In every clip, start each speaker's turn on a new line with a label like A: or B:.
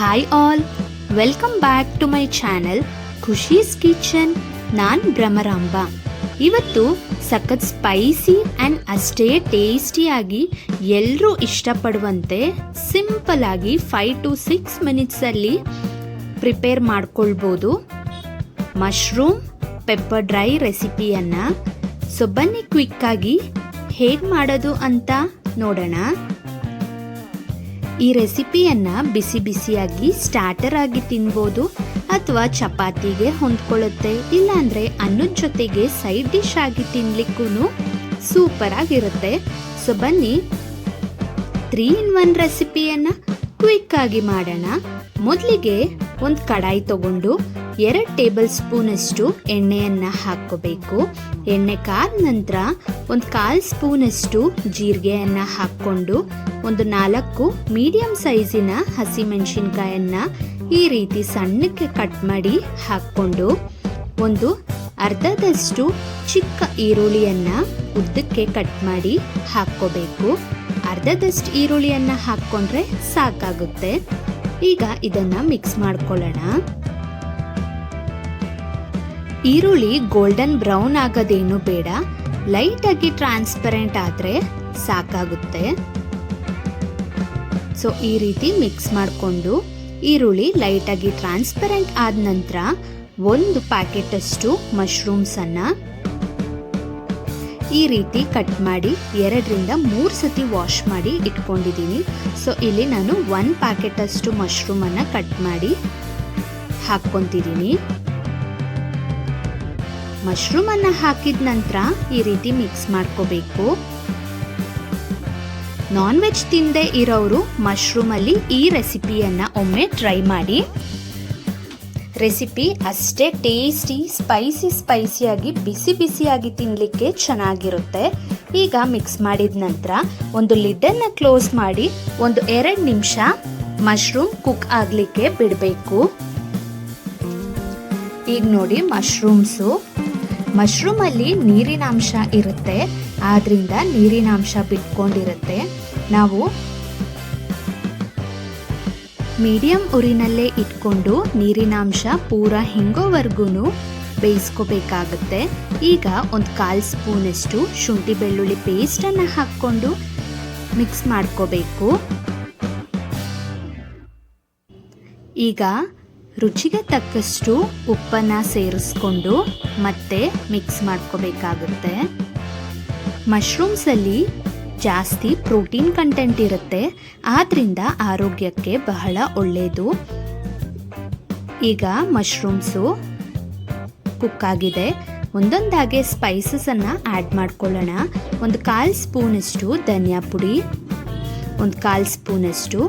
A: Hi all welcome back to my channel Khushi's kitchen ನಾನ್ ಭ್ರಮರಾಂಬ. ಇವತ್ತು ಸಖತ್ spicy and ಅಷ್ಟೇ ಟೇಸ್ಟಿಯಾಗಿ ಎಲ್ಲರೂ ಇಷ್ಟಪಡುವಂತೆ ಸಿಂಪಲ್ ಆಗಿ ಫೈವ್ ಟು ಸಿಕ್ಸ್ ಮಿನಿಟ್ಸಲ್ಲಿ ಪ್ರಿಪೇರ್ ಮಾಡ್ಕೊಳ್ಬೋದು. ಮಶ್ರೂಮ್ ಪೆಪ್ಪರ್ ಡ್ರೈ ರೆಸಿಪಿಯನ್ನು ಸೊ ಬನ್ನಿ ಕ್ವಿಕ್ಕಾಗಿ ಹೇಗೆ ಮಾಡೋದು ಅಂತ ನೋಡೋಣ. ಈ ರೆಸಿಪಿಯನ್ನ ಬಿಸಿ ಬಿಸಿಯಾಗಿ ಸ್ಟಾರ್ಟರ್ ಆಗಿ ತಿನ್ಬೋದು ಅಥವಾ ಚಪಾತಿಗೆ ಹೊಂದ್ಕೊಳ್ಳುತ್ತೆ, ಇಲ್ಲಾಂದ್ರೆ ಅನ್ನದ ಜೊತೆಗೆ ಸೈಡ್ ಡಿಶ್ ಆಗಿ ತಿನ್ಲಿಕ್ಕೂ ಸೂಪರ್ ಆಗಿರುತ್ತೆ. ಸೊ ಬನ್ನಿ. ತ್ರೀ ಇನ್ ಒನ್ ರೆಸಿಪಿಯನ್ನ ಕ್ವಿಕ್ ಆಗಿ ಮಾಡೋಣ. ಮೊದಲಿಗೆ ಒಂದು ಕಡಾಯಿ ತಗೊಂಡು ಎರಡು ಟೇಬಲ್ ಸ್ಪೂನಷ್ಟು ಎಣ್ಣೆಯನ್ನು ಹಾಕ್ಕೋಬೇಕು. ಎಣ್ಣೆ ಕಾದ ನಂತರ ಒಂದು ಕಾಲು ಸ್ಪೂನಷ್ಟು ಜೀರಿಗೆಯನ್ನ ಹಾಕ್ಕೊಂಡು ಒಂದು ನಾಲ್ಕು ಮೀಡಿಯಂ ಸೈಜಿನ ಹಸಿಮೆಣಸಿನ್ಕಾಯನ್ನ ಈ ರೀತಿ ಸಣ್ಣಕ್ಕೆ ಕಟ್ ಮಾಡಿ ಹಾಕ್ಕೊಂಡು ಒಂದು ಅರ್ಧದಷ್ಟು ಚಿಕ್ಕ ಈರುಳ್ಳಿಯನ್ನು ಉದ್ದಕ್ಕೆ ಕಟ್ ಮಾಡಿ ಹಾಕ್ಕೋಬೇಕು. ಅರ್ಧದಷ್ಟು ಈರುಳ್ಳಿಯನ್ನು ಹಾಕ್ಕೊಂಡ್ರೆ ಸಾಕಾಗುತ್ತೆ. ಈಗ ಇದನ್ನ ಮಿಕ್ಸ್ ಮಾಡ್ಕೊಳ್ಳೋಣ. ಈರುಳ್ಳಿ ಗೋಲ್ಡನ್ ಬ್ರೌನ್ ಆಗೋದೇನು ಬೇಡ. ಲೈಟಾಗಿ ಟ್ರಾನ್ಸ್ಪರೆಂಟ್ ಆದರೆ ಸಾಕಾಗುತ್ತೆ. ಸೊ ಈ ರೀತಿ ಮಿಕ್ಸ್ ಮಾಡಿಕೊಂಡು ಈರುಳ್ಳಿ ಲೈಟಾಗಿ ಟ್ರಾನ್ಸ್ಪರೆಂಟ್ ಆದ ನಂತರ ಒಂದು ಪ್ಯಾಕೆಟ್ ಅಷ್ಟು ಮಶ್ರೂಮ್ಸ್ ಅನ್ನ ಈ ರೀತಿ ಕಟ್ ಮಾಡಿ ಎರಡರಿಂದ ಮೂರು ಸತಿ ವಾಶ್ ಮಾಡಿ ಇಟ್ಕೊಂಡಿದ್ದೀನಿ. ಸೊ ಇಲ್ಲಿ ನಾನು ಒನ್ ಪ್ಯಾಕೆಟ್ ಅಷ್ಟು ಮಶ್ರೂಮ್ ಅನ್ನ ಕಟ್ ಮಾಡಿ ಹಾಕ್ಕೊಂತಿದ್ದೀನಿ ಮಶ್ರೂಮ್ ಅನ್ನ ಹಾಕಿದ ನಂತರ ಈ ರೀತಿ ಮಿಕ್ಸ್ ಮಾಡ್ಕೋಬೇಕು. ನಾನ್ ವೆಜ್ ತಿಂದೇ ಇರೋರು ಮಶ್ರೂಮಲ್ಲಿ ಈ ರೆಸಿಪಿಯನ್ನು ಒಮ್ಮೆ ಟ್ರೈ ಮಾಡಿ. ರೆಸಿಪಿ ಅಷ್ಟೇ ಟೇಸ್ಟಿ, ಸ್ಪೈಸಿ, ಸ್ಪೈಸಿಯಾಗಿ ಬಿಸಿ ಬಿಸಿಯಾಗಿ ತಿನ್ನಲಿಕ್ಕೆ ಚೆನ್ನಾಗಿರುತ್ತೆ. ಈಗ ಮಿಕ್ಸ್ ಮಾಡಿದ ನಂತರ ಒಂದು ಲಿಡ್ಡನ್ನು ಕ್ಲೋಸ್ ಮಾಡಿ ಒಂದು ಎರಡು ನಿಮಿಷ ಮಶ್ರೂಮ್ ಕುಕ್ ಆಗಲಿಕ್ಕೆ ಬಿಡಬೇಕು. ಈಗ ನೋಡಿ ಮಶ್ರೂಮ್ಸು. ಮಶ್ರೂಮಲ್ಲಿ ನೀರಿನ ಅಂಶ ಇರುತ್ತೆ, ಆದ್ರಿಂದ ನೀರಿನ ಅಂಶ ಬಿಟ್ಕೊಂಡಿರುತ್ತೆ. ನಾವು ಮೀಡಿಯಂ ಉರಿನಲ್ಲೇ ಇಟ್ಕೊಂಡು ನೀರಿನ ಅಂಶ ಪೂರ ಹಿಂಗೋವರೆಗೂ ಬೇಯಿಸ್ಕೋಬೇಕಾಗುತ್ತೆ. ಈಗ ಒಂದು ಕಾಲು ಸ್ಪೂನಷ್ಟು ಶುಂಠಿ ಬೆಳ್ಳುಳ್ಳಿ ಪೇಸ್ಟನ್ನು ಹಾಕ್ಕೊಂಡು ಮಿಕ್ಸ್ ಮಾಡ್ಕೋಬೇಕು. ಈಗ ರುಚಿಗೆ ತಕ್ಕಷ್ಟು ಉಪ್ಪನ್ನು ಸೇರಿಸ್ಕೊಂಡು ಮತ್ತೆ ಮಿಕ್ಸ್ ಮಾಡ್ಕೋಬೇಕಾಗುತ್ತೆ. ಮಶ್ರೂಮ್ಸಲ್ಲಿ ಜಾಸ್ತಿ ಪ್ರೋಟೀನ್ ಕಂಟೆಂಟ್ ಇರುತ್ತೆ. ಆದ್ರಿಂದ ಆರೋಗ್ಯಕ್ಕೆ ಬಹಳ ಒಳ್ಳೆಯದು ಈಗ ಮಶ್ರೂಮ್ಸು ಕುಕ್ ಆಗಿದೆ. ಒಂದೊಂದಾಗೆ ಸ್ಪೈಸಸನ್ನು ಆ್ಯಡ್ ಮಾಡ್ಕೊಳ್ಳೋಣ. ಒಂದು ಕಾಲು ಸ್ಪೂನಷ್ಟು ಧನಿಯಾ ಪುಡಿ, ಒಂದು ಕಾಲು ಸ್ಪೂನಷ್ಟು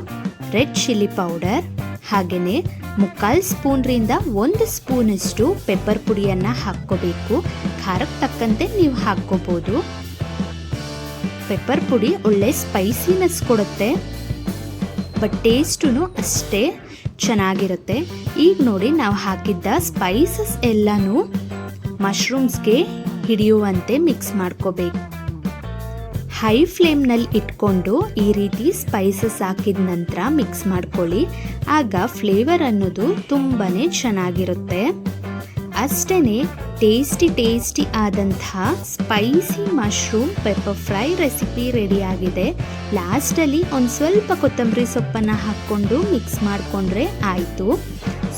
A: ರೆಡ್ ಚಿಲ್ಲಿ ಪೌಡರ್ ಹಾಗೆಯೇ ಮುಕ್ಕಾಲು ಸ್ಪೂನ್ರಿಂದ ಒಂದು ಸ್ಪೂನಷ್ಟು ಪೆಪ್ಪರ್ ಪುಡಿಯನ್ನು ಹಾಕ್ಕೋಬೇಕು. ಖಾರಕ್ಕೆ ತಕ್ಕಂತೆ ನೀವು ಹಾಕ್ಕೋಬೋದು. ಪೆಪ್ಪರ್ ಪುಡಿ ಒಳ್ಳೆ ಸ್ಪೈಸಿನೆಸ್ ಕೊಡುತ್ತೆ. ಬಟ್ ಟೇಸ್ಟೂ ಅಷ್ಟೇ ಚೆನ್ನಾಗಿರುತ್ತೆ. ಈಗ ನೋಡಿ ನಾವು ಹಾಕಿದ್ದ ಸ್ಪೈಸಸ್ ಎಲ್ಲನೂ ಮಶ್ರೂಮ್ಸ್ಗೆ ಹಿಡಿಯುವಂತೆ ಮಿಕ್ಸ್ ಮಾಡ್ಕೋಬೇಕು. ಹೈ ಫ್ಲೇಮ್ನಲ್ಲಿ ಇಟ್ಕೊಂಡು ಈ ರೀತಿ ಸ್ಪೈಸಸ್ ಹಾಕಿದ ನಂತರ ಮಿಕ್ಸ್ ಮಾಡ್ಕೊಳ್ಳಿ. ಆಗ ಫ್ಲೇವರ್ ಅನ್ನೋದು ತುಂಬಾ ಚೆನ್ನಾಗಿರುತ್ತೆ. ಅಷ್ಟೇ ಟೇಸ್ಟಿ ಟೇಸ್ಟಿ ಆದಂತಹ spicy mushroom pepper fry recipe ರೆಡಿಯಾಗಿದೆ ಲಾಸ್ಟಲ್ಲಿ ಒಂದು ಸ್ವಲ್ಪ ಕೊತ್ತಂಬರಿ ಸೊಪ್ಪನ್ನು ಹಾಕ್ಕೊಂಡು ಮಿಕ್ಸ್ ಮಾಡಿಕೊಂಡ್ರೆ ಆಯಿತು.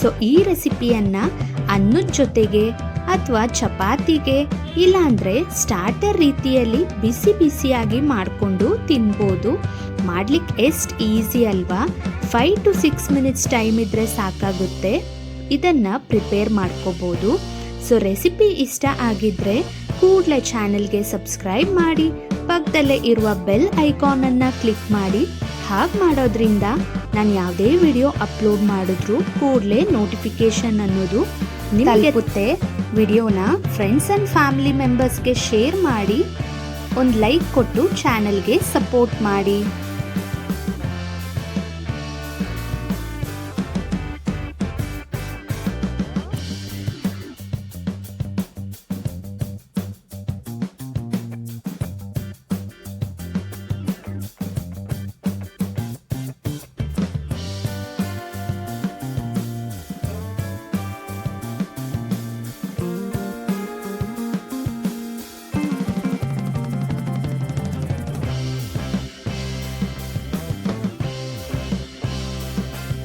A: ಸೊ, ಈ ರೆಸಿಪಿಯನ್ನು ಅನ್ನದ ಜೊತೆಗೆ ಅಥವಾ ಚಪಾತಿಗೆ, ಇಲ್ಲಾಂದರೆ ಸ್ಟಾರ್ಟರ್ ರೀತಿಯಲ್ಲಿ ಬಿಸಿ ಬಿಸಿಯಾಗಿ ಮಾಡಿಕೊಂಡು ತಿನ್ಬೋದು. ಮಾಡ್ಲಿಕ್ಕೆ ಎಷ್ಟು ಈಸಿ ಅಲ್ವಾ? Five to six minutes time ಇದ್ದರೆ ಸಾಕಾಗುತ್ತೆ. ಇದನ್ನು ಪ್ರಿಪೇರ್ ಮಾಡ್ಕೋಬೋದು. ಸೊ ರೆಸಿಪಿ ಇಷ್ಟ ಆಗಿದ್ರೆ ಕೂಡಲೇ ಚಾನೆಲ್ಗೆ ಸಬ್ಸ್ಕ್ರೈಬ್ ಮಾಡಿ, ಪಕ್ಕದಲ್ಲೇ ಇರುವ ಬೆಲ್ ಐಕಾನನ್ನು ಕ್ಲಿಕ್ ಮಾಡಿ. ಹಾಗೆ ಮಾಡೋದ್ರಿಂದ ನಾನು ಯಾವುದೇ ವಿಡಿಯೋ ಅಪ್ಲೋಡ್ ಮಾಡಿದ್ರು ಕೂಡಲೇ ನೋಟಿಫಿಕೇಶನ್ ಅನ್ನೋದು ತಲುಪುತ್ತೆ. ವಿಡಿಯೋನ ಫ್ರೆಂಡ್ಸ್ ಆ್ಯಂಡ್ ಫ್ಯಾಮಿಲಿ ಮೆಂಬರ್ಸ್ಗೆ ಶೇರ್ ಮಾಡಿ ಒಂದು ಲೈಕ್ ಕೊಟ್ಟು ಚಾನಲ್ಗೆ ಸಪೋರ್ಟ್ ಮಾಡಿ.